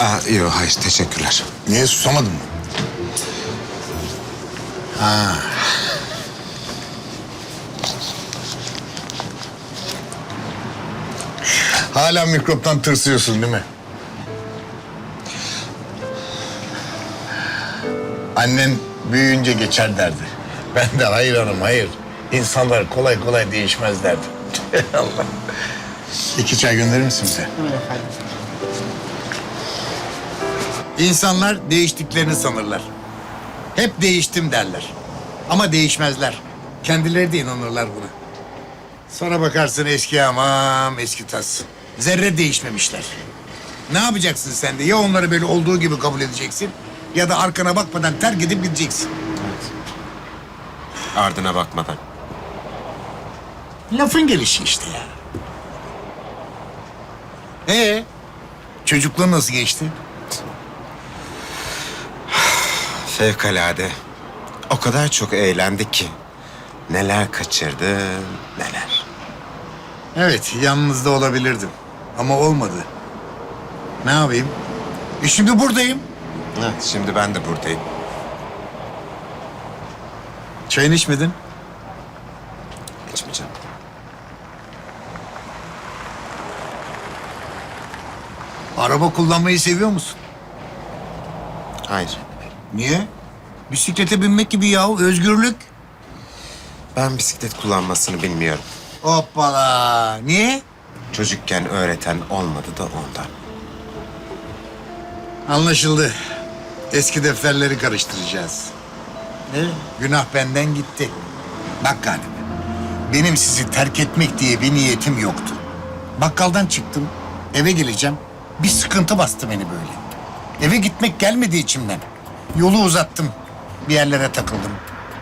Aa, yok hayır teşekkürler. Niye susamadın mı? Ha. Hala mikroptan tırsıyorsun değil mi? Annen büyüyünce geçer derdi. Ben de hayır hanım hayır. İnsanlar kolay kolay değişmez derdim. Allah. İki çay gönderir misin bize? İnsanlar değiştiklerini sanırlar. Hep değiştim derler. Ama değişmezler. Kendileri de inanırlar buna. Sonra bakarsın eski hamam, eski tas. Zerre değişmemişler. Ne yapacaksın sen de? Ya onları böyle olduğu gibi kabul edeceksin... ...ya da arkana bakmadan terk edip gideceksin. Ardına bakmadan. Lafın gelişi işte ya. Ee, çocukluğun nasıl geçti? Fevkalade. O kadar çok eğlendik ki. Neler kaçırdım neler. Evet, yanınızda olabilirdim. Ama olmadı. Ne yapayım? E şimdi buradayım. Evet, şimdi ben de buradayım. Çayını içmedin. İçmeyeceğim. Araba kullanmayı seviyor musun? Hayır. Niye? Bisiklete binmek gibi yahu, özgürlük. Ben bisiklet kullanmasını bilmiyorum. Hoppala. Niye? Çocukken öğreten olmadı da ondan. Anlaşıldı. Eski defterleri karıştıracağız. Ne? Günah benden gitti. Bak Galip, benim sizi terk etmek diye bir niyetim yoktu. Bakkaldan çıktım, eve geleceğim. Bir sıkıntı bastı beni böyle. Eve gitmek gelmedi içimden. Yolu uzattım, bir yerlere takıldım.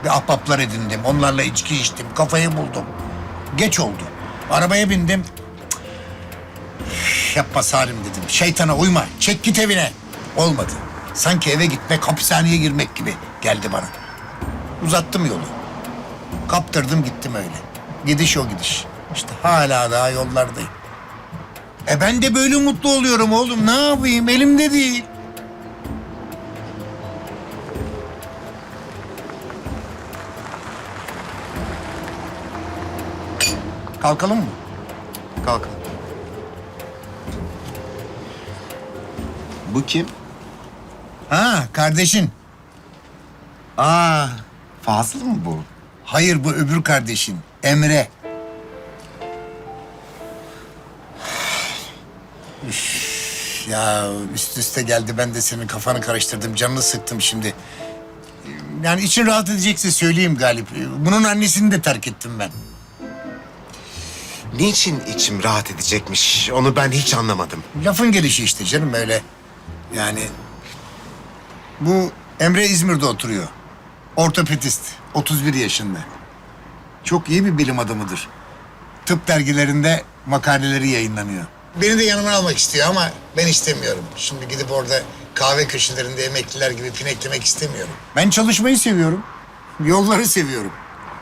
Bir ahbaplar edindim, onlarla içki içtim, kafayı buldum. Geç oldu. Arabaya bindim. Cık, Yapma Salim dedim. Şeytana uyma. Çek git evine. Olmadı. Sanki eve gitmek, hapishaneye girmek gibi geldi bana. Uzattım yolu. Kaptırdım gittim öyle. Gidiş o gidiş. İşte hala daha yollardayım. E ben de böyle mutlu oluyorum oğlum. Ne yapayım? Elimde değil. Kalkalım mı? Kalk. Bu kim? Ha kardeşin. Aa, Fazıl mı bu? Hayır bu öbür kardeşin. Emre. Üf, ya üst üste geldi ben de senin kafanı karıştırdım. Canını sıktım şimdi. Yani için rahat edecekse söyleyeyim Galip. Bunun annesini de terk ettim ben. Niçin içim rahat edecekmiş? Onu ben hiç anlamadım. Lafın gelişi işte canım öyle. Yani bu Emre İzmir'de oturuyor. Ortopedist, 31 yaşında. Çok iyi bir bilim adamıdır. Tıp dergilerinde makaleleri yayınlanıyor. Beni de yanıma almak istiyor ama ben istemiyorum. Şimdi gidip orada kahve köşelerinde emekliler gibi pineklemek istemiyorum. Ben çalışmayı seviyorum. Yolları seviyorum.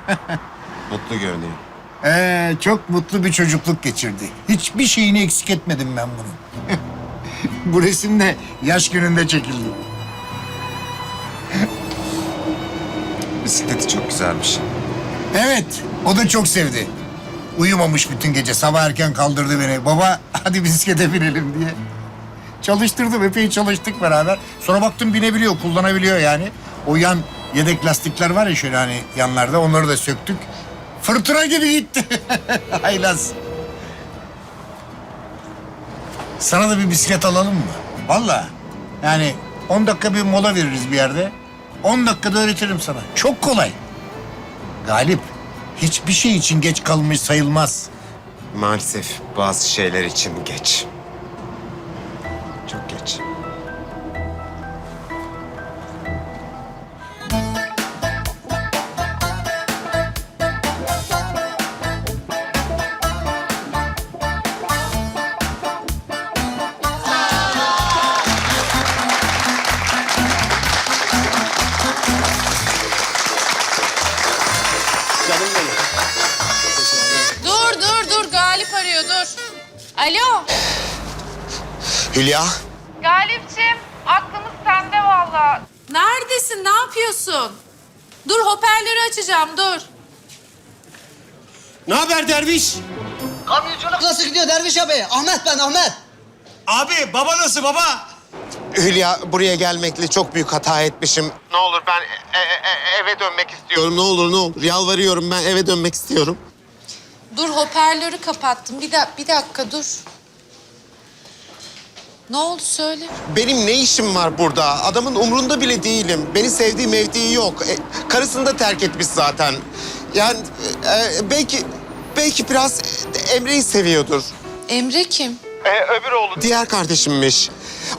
Mutlu görünüyor. Ee, çok mutlu bir çocukluk geçirdi. Hiçbir şeyini eksik etmedim ben bunun. Bu resim de yaş gününde çekildi. Bisikleti çok güzelmiş. Evet, o da çok sevdi. Uyumamış bütün gece. Sabah erken kaldırdı beni. Baba hadi bisiklete binelim diye. Çalıştırdım, epey çalıştık beraber. Sonra baktım binebiliyor, kullanabiliyor yani. O yan yedek lastikler var ya şöyle hani yanlarda, onları da söktük. Fırtına gibi gitti. Haylaz. Sana da bir bisiklet alalım mı? Vallahi. Yani 10 dakika bir mola veririz bir yerde. 10 dakikada öğretirim sana. Çok kolay. Galip, hiçbir şey için geç kalmış sayılmaz. Maalesef bazı şeyler için geç. Çok geç. Dur. Alo Hülya, Galipçim, aklımız sende valla. Neredesin? Ne yapıyorsun? Dur hoparlörü açacağım dur. Ne haber derviş? Kamyonculuk nasıl gidiyor Derviş abi? Ahmet ben Ahmet. Abi baba nasıl baba? Hülya buraya gelmekle çok büyük hata etmişim. Ne olur ben e- e- e- eve dönmek istiyorum. Ne olur ne olur yalvarıyorum ben eve dönmek istiyorum. Dur hoparlörü kapattım. Bir, da bir dakika dur. Ne oldu söyle. Benim ne işim var burada? Adamın umrunda bile değilim. Beni sevdiği mevdiği yok. E, karısını da terk etmiş zaten. Yani e, belki belki biraz Emre'yi seviyordur. Emre kim? öbür oğlu diğer kardeşimmiş.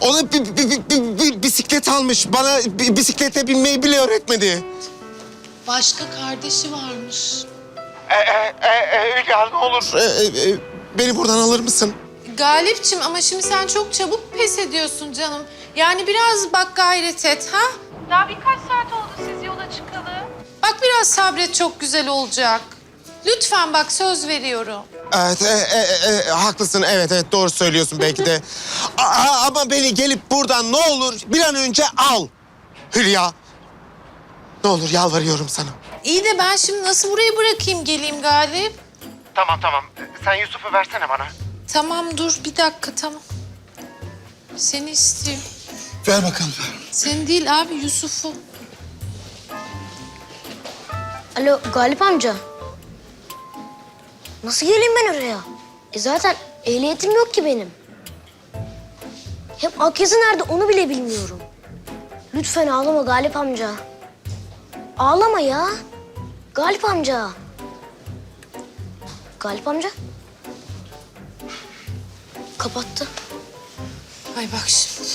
Ona bir, bir- bir- bir- bir bisiklet almış. Bana bir bisiklete binmeyi bile öğretmedi. Başka kardeşi varmış. Hülya ne olur. beni buradan alır mısın? Galipçim ama şimdi sen çok çabuk pes ediyorsun canım. Yani biraz bak gayret et ha? Daha birkaç saat oldu siz yola çıkalı. Bak biraz sabret çok güzel olacak. Lütfen bak söz veriyorum. Evet, e, e, e, haklısın. Evet, evet doğru söylüyorsun belki de. Aa, ama beni gelip buradan ne olur bir an önce al. Hülya. Ne olur yalvarıyorum sana. İyi de ben şimdi nasıl buraya bırakayım geleyim Galip? Tamam tamam. Sen Yusuf'u versene bana. Tamam dur bir dakika tamam. Seni istiyor. Ver bakalım. Seni değil abi Yusuf'u. Alo Galip amca. Nasıl geleyim ben oraya? E zaten ehliyetim yok ki benim. Hem Akyazı nerede onu bile bilmiyorum. Lütfen ağlama Galip amca. Ağlama ya. Galip amca. Galip amca. Kapattı. Ay bak şimdi.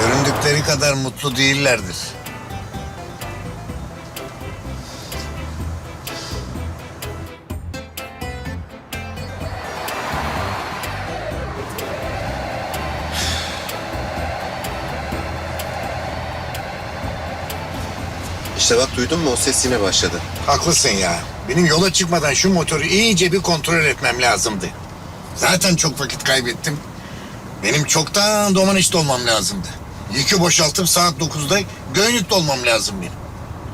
Göründükleri kadar mutlu değillerdir. İşte bak duydun mu o ses yine başladı. Haklısın ya. Benim yola çıkmadan şu motoru iyice bir kontrol etmem lazımdı. Zaten çok vakit kaybettim. Benim çoktan Domaneş'te olmam lazımdı. Yükü boşaltıp saat 9'da Göynük'te olmam lazım benim.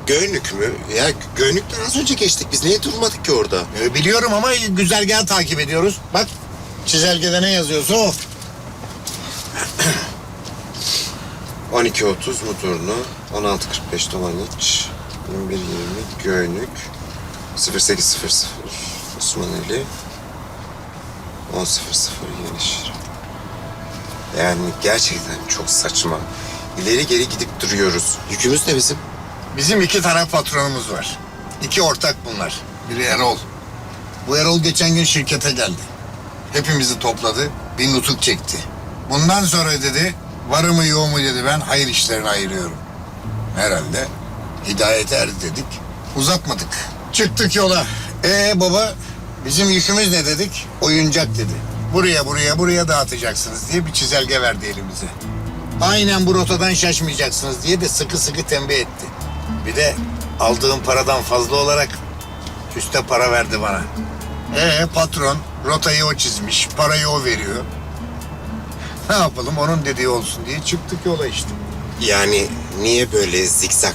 Göynük mü? Ya Göynük'ten az önce geçtik. Biz niye durmadık ki orada? Ee, biliyorum ama güzergahı takip ediyoruz. Bak çizelgede ne yazıyorsa o. 12.30 motorunu, 16.45 Domaniç, 21.20 Göynük, 08.00 Osmaneli, 10.00 Yenişehir. Yani gerçekten çok saçma. İleri geri gidip duruyoruz. Yükümüz de bizim. Bizim iki tane patronumuz var. İki ortak bunlar. Biri Erol. Bu Erol geçen gün şirkete geldi. Hepimizi topladı, bir nutuk çekti. Bundan sonra dedi, varı mı yoğu mu dedi ben hayır işlerine ayırıyorum. Herhalde hidayete erdi dedik. Uzatmadık. Çıktık yola. Ee baba, bizim yükümüz ne dedik? Oyuncak dedi. Buraya buraya buraya dağıtacaksınız diye bir çizelge verdi elimize. Aynen bu rotadan şaşmayacaksınız diye de sıkı sıkı tembih etti. Bir de aldığım paradan fazla olarak üste para verdi bana. Ee patron rotayı o çizmiş, parayı o veriyor. Ne yapalım onun dediği olsun diye çıktık yola işte. Yani niye böyle zikzak